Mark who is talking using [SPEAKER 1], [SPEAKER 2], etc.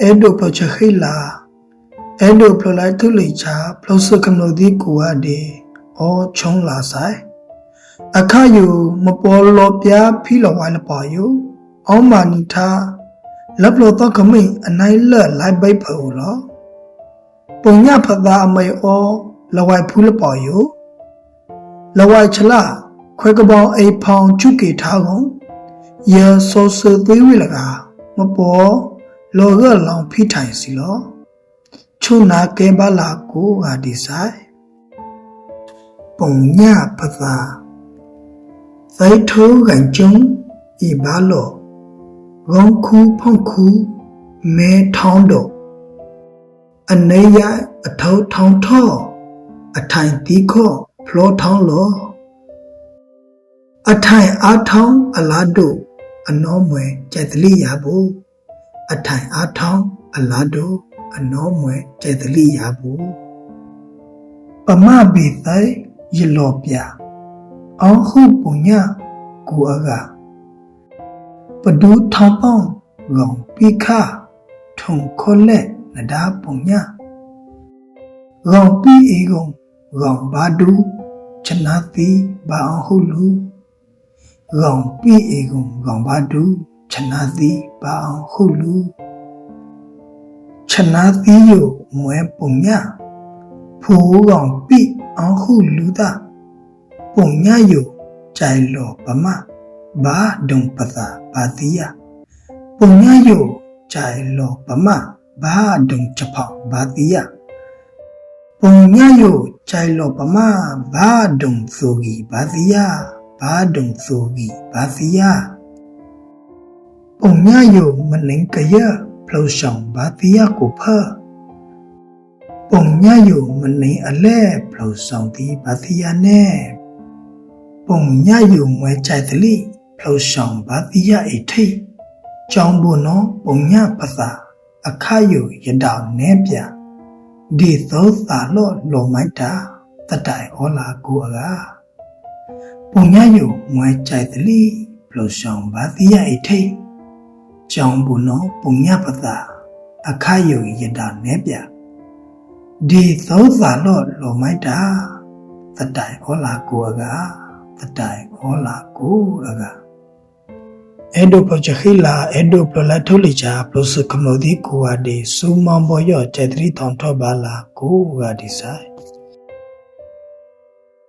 [SPEAKER 1] အဲ့ဒိုပလချခိလာအဲ့ဒိုပလလိုက်ထုလိချာပလစကမလို့ဒီကိုအဒီအောချုံလာဆိုင်အခါယူမပေါ်လောပြဖီလောဝိုင်လပါယူအောင်မာနီသာလက်လို့တော့ခမိန်အနိုင်လက်လိုက်ပိတ်ဖို့လောပုံညဖသာအမေအောလဝိုင်ဖူးလပါယူလဝိုင်ချလာခွဲကပောင်အိဖောင်ချုကေထားကုန်ယေဆိုဆသေးဝိလကမပေါ် လောကလောင်ဖိထိုင်စီလောချုနာကဲပါလာကိုဟာဒီဆိုင်ပုံညဖသာသိထိုးကန်ကျုံဤဘာလောရောင်းခူဖုန်ခူမဲထောင်းတော့အနေရအထောက်ထောင်းထောအထိုင်တီခောဖလောထောင်းလောအထိုင်အားထောင်းအလားတို့အနောမွယ်ကြက်တလိရဘူး အထိုင်အားထောင်းအလားတို့အနောမွယ်ကြက်တလိရဘူးပမဘေသိရလောပြအောင်ဟုပုညကိုအကပဒူထောင်းပေါင်းရောင်ပိခထုံခေါ်လက်နဒာပုညရောင်ပိအေကုံရောင်ဘာဒူချနာတိဘာအောင်ဟုလူရောင်ပိအေကုံရောင်ဘာဒူ ချနာတိဘာအောင်ဟုလူချနာတိယမွဲပုညဖိုးကောင်ပိအောင်ဟုလူတာပုညယကြိုင်လောပမဘာဒုံပသာပါတိယပုညယကြိုင်လောပမဘာဒုံချဖောက်ဘာတိယပုံညယကြိုင်လောပမဘာဒုံဆိုဂီဘာတိယဘာဒုံဆိုဂီဘာတိယပုံညယမလင်ကယဖလောဆောင်ဘာတိယကိုဖာပုံညယမလင်အလဲဖလောဆောင်တိဘာတိယနဲ့ပုံညယမွဲကြိုက်တလိဖလောဆောင်ဘာတိယအိထိတ်ကြောင်းဘုံနောပုံ ညပသာအခါယရတောင်နဲပြဒီသောသာလော့လောမိုက်တာတတိုင်ဩလာကိုအကားပုံညယမွဲကြိုက်တလိဖလောဆောင်ဘာတိယအိထိတ် ကြောင်းဘုံနောပုံညပသာအခါယရတောင်နဲပြဒီသောသာလော့လောမိုက်တာတတိုင်ဩလာကိုအကားတတိုင်ဩလာကိုအကားအဲ့ဒိုပချခိလာအဲ့ဒိုပလထုလိချာပလစကမလို့ဒီကိုဝဒီစုမောင်ဘောယောကျက်တရီတောင်ထောပါလာကိုဝဒီဆိုင်